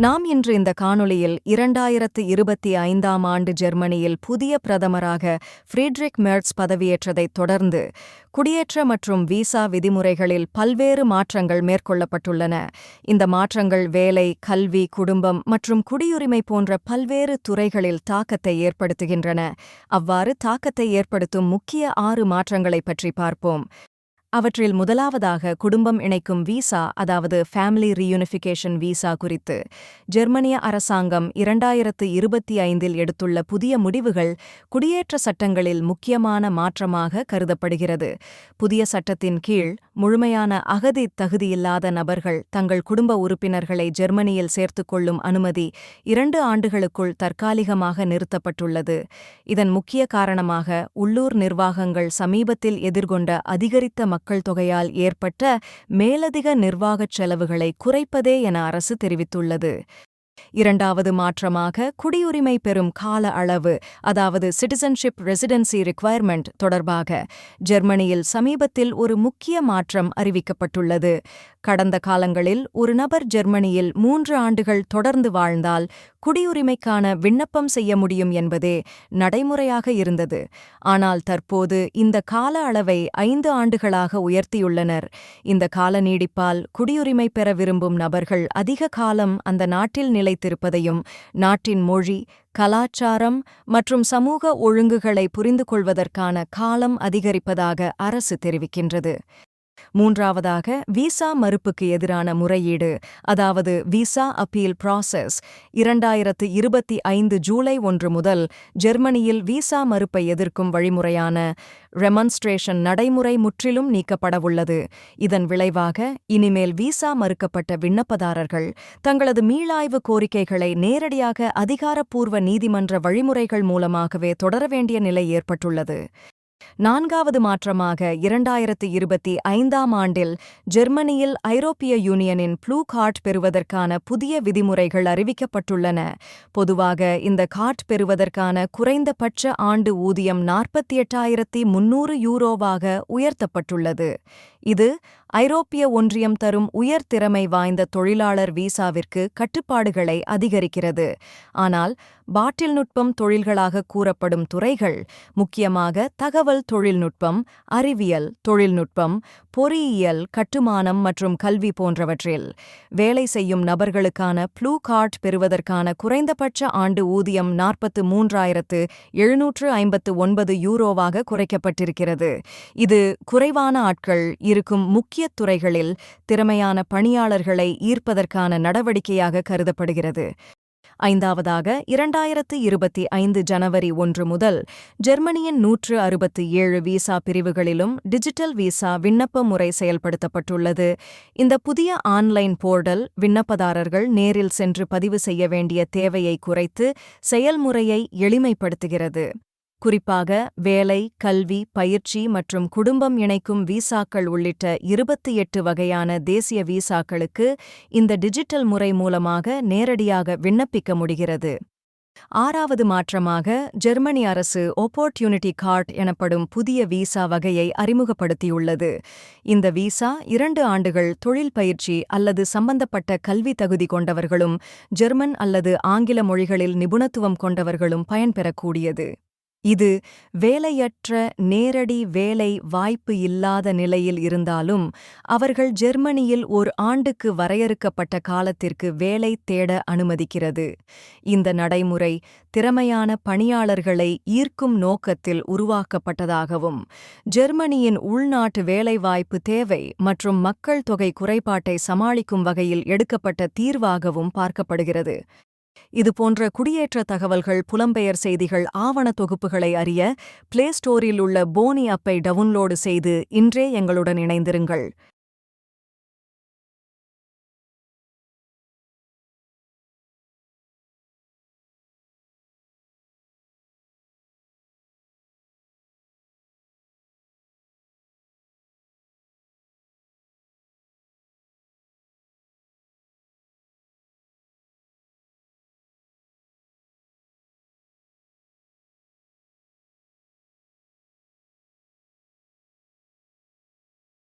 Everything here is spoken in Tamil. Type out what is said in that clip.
நாம் இன்று இந்த காணொளியில் இரண்டாயிரத்து இருபத்தி ஐந்தாம் ஆண்டு ஜெர்மனியில் புதிய பிரதமராக ஃப்ரீட்ரிக் மெர்ட்ஸ் பதவியேற்றதைத் தொடர்ந்து குடியேற்ற மற்றும் விசா விதிமுறைகளில் பல்வேறு மாற்றங்கள் மேற்கொள்ளப்பட்டுள்ளன. இந்த மாற்றங்கள் வேலை கல்வி குடும்பம் மற்றும் குடியுரிமை போன்ற பல்வேறு துறைகளில் தாக்கத்தை ஏற்படுத்துகின்றன. அவ்வாறு தாக்கத்தை ஏற்படுத்தும் முக்கிய ஆறு மாற்றங்களைப் பற்றி பார்ப்போம். அவற்றில் முதலாவதாக குடும்பம் இணைக்கும் விசா அதாவது ஃபேமிலி ரீயூனிஃபிகேஷன் விசா குறித்து ஜெர்மனிய அரசாங்கம் இரண்டாயிரத்து இருபத்தி ஐந்தில் எடுத்துள்ள புதிய முடிவுகள் குடியேற்ற சட்டங்களில் முக்கியமான மாற்றமாக கருதப்படுகிறது. புதிய சட்டத்தின் கீழ் முழுமையான அகதி தகுதியில்லாத நபர்கள் தங்கள் குடும்ப உறுப்பினர்களை ஜெர்மனியில் சேர்த்துக்கொள்ளும் அனுமதி இரண்டு ஆண்டுகளுக்குள் தற்காலிகமாக நிறுத்தப்பட்டுள்ளது. இதன் முக்கிய காரணமாக உள்ளூர் நிர்வாகங்கள் சமீபத்தில் எதிர்கொண்ட அதிகரித்த மக்கள் தொகையால் ஏற்பட்ட மேலதிக நிர்வாகச் செலவுகளை குறைப்பதே என அரசு தெரிவித்துள்ளது. இரண்டாவது மாற்றமாக குடியுரிமை பெறும் கால அளவு அதாவது சிட்டிசன்ஷிப் ரெசிடென்சி ரிக்வயர்மெண்ட் தொடர்பாக ஜெர்மனியில் சமீபத்தில் ஒரு முக்கிய மாற்றம் அறிவிக்கப்பட்டுள்ளது. கடந்த காலங்களில் ஒரு நபர் ஜெர்மனியில் மூன்று ஆண்டுகள் தொடர்ந்து வாழ்ந்தால் குடியுரிமைக்கான விண்ணப்பம் செய்ய முடியும் என்பதே நடைமுறையாக இருந்தது. ஆனால் தற்போது இந்த கால அளவை ஐந்து ஆண்டுகளாக உயர்த்தியுள்ளனர். இந்த கால நீடிப்பால் குடியுரிமை பெற விரும்பும் நபர்கள் அதிக காலம் அந்த நாட்டில் நிலைத்திருப்பதையும் நாட்டின் மொழி கலாச்சாரம் மற்றும் சமூக ஒழுங்குகளை புரிந்து கொள்வதற்கான காலம் அதிகரிப்பதாக அரசு தெரிவிக்கின்றது. மூன்றாவதாக விசா மறுப்புக்கு எதிரான முறையீடு அதாவது விசா அப்பீல் ப்ராசஸ் இரண்டாயிரத்து இருபத்தி ஐந்து ஜூலை ஒன்று முதல் ஜெர்மனியில் விசா மறுப்பை எதிர்க்கும் வழிமுறையான ரெமன்ஸ்ட்ரேஷன் நடைமுறை முற்றிலும் நீக்கப்படவுள்ளது. இதன் விளைவாக இனிமேல் விசா மறுக்கப்பட்ட விண்ணப்பதாரர்கள் தங்களது மீளாய்வு கோரிக்கைகளை நேரடியாக அதிகாரப்பூர்வ நீதிமன்ற வழிமுறைகள் மூலமாகவே தொடர வேண்டிய நிலை ஏற்பட்டுள்ளது. நான்காவது மாற்றமாக இரண்டாயிரத்து இருபத்தி ஐந்தாம் ஆண்டில் ஜெர்மனியில் ஐரோப்பிய யூனியனின் ப்ளூ கார்ட் பெறுவதற்கான புதிய விதிமுறைகள் அறிவிக்கப்பட்டுள்ளன. பொதுவாக இந்த கார்ட் பெறுவதற்கான குறைந்தபட்ச ஆண்டு ஊதியம் நாற்பத்தி எட்டாயிரத்தி முன்னூறு யூரோவாக உயர்த்தப்பட்டுள்ளது. இது ஐரோப்பிய ஒன்றியம் தரும் உயர் திறமை வாய்ந்த தொழிலாளர் வீசாவிற்கு கட்டுப்பாடுகளை அதிகரிக்கிறது. ஆனால் பாட்டில் நுட்பம் தொழில்களாக கூறப்படும் துறைகள் முக்கியமாக தகவல் தொழில்நுட்பம் அறிவியல் தொழில்நுட்பம் பொறியியல் கட்டுமானம் மற்றும் கல்வி போன்றவற்றில். வேலை செய்யும் நபர்களுக்கான ப்ளூ கார்ட் பெறுவதற்கான குறைந்தபட்ச ஆண்டு ஊதியம் நாற்பத்து மூன்றாயிரத்து எழுநூற்று ஐம்பத்து ஒன்பது யூரோவாக குறைக்கப்பட்டிருக்கிறது. இது குறைவான ஆட்கள் இருக்கும் முக்கிய துறைகளில் திறமையான பணியாளர்களை ஈர்ப்பதற்கான நடவடிக்கையாக கருதப்படுகிறது. ஐந்தாவதாக இரண்டாயிரத்து இருபத்தி ஐந்து ஜனவரி ஒன்று முதல் ஜெர்மனியின் நூற்று அறுபத்தி ஏழு விசா பிரிவுகளிலும் டிஜிட்டல் விசா விண்ணப்ப முறை செயல்படுத்தப்பட்டுள்ளது. இந்த புதிய ஆன்லைன் போர்டல் விண்ணப்பதாரர்கள் நேரில் சென்று பதிவு செய்ய வேண்டிய தேவையை குறைத்து செயல்முறையை எளிமைப்படுத்துகிறது. குறிப்பாக வேலை கல்வி பயிற்சி மற்றும் குடும்பம் இணைக்கும் விசாக்கள் உள்ளிட்ட இருபத்தி எட்டு வகையான தேசிய விசாக்களுக்கு இந்த டிஜிட்டல் முறை மூலமாக நேரடியாக விண்ணப்பிக்க முடிகிறது. ஆறாவது மாற்றமாக ஜெர்மனி அரசு ஒப்போர்ட்யூனிட்டி கார்ட் எனப்படும் புதிய விசா வகையை அறிமுகப்படுத்தியுள்ளது. இந்த விசா இரண்டு ஆண்டுகள் தொழில் பயிற்சி அல்லது சம்பந்தப்பட்ட கல்வி தகுதி கொண்டவர்களும் ஜெர்மன் அல்லது ஆங்கில மொழிகளில் நிபுணத்துவம் கொண்டவர்களும் பயன்பெறக்கூடியது. இது வேலையற்ற நேரடி வேலை வாய்ப்பு இல்லாத நிலையில் இருந்தாலும் அவர்கள் ஜெர்மனியில் ஓர் ஆண்டுக்கு வரையறுக்கப்பட்ட காலத்திற்கு வேலை தேட அனுமதிக்கிறது. இந்த நடைமுறை திறமையான பணியாளர்களை ஈர்க்கும் நோக்கத்தில் உருவாக்கப்பட்டதாகவும் ஜெர்மனியின் உள்நாட்டு வேலைவாய்ப்பு தேவை மற்றும் மக்கள் தொகை குறைபாட்டை சமாளிக்கும் வகையில் எடுக்கப்பட்ட தீர்வாகவும் பார்க்கப்படுகிறது. இதுபோன்ற குடியேற்ற தகவல்கள் புலம்பெயர் செய்திகள் ஆவண தொகுப்புகளை அறிய பிளே ஸ்டோரில் உள்ள போனி அப்பை டவுன்லோடு செய்து இன்றே எங்களுடன் இணைந்திருங்கள்.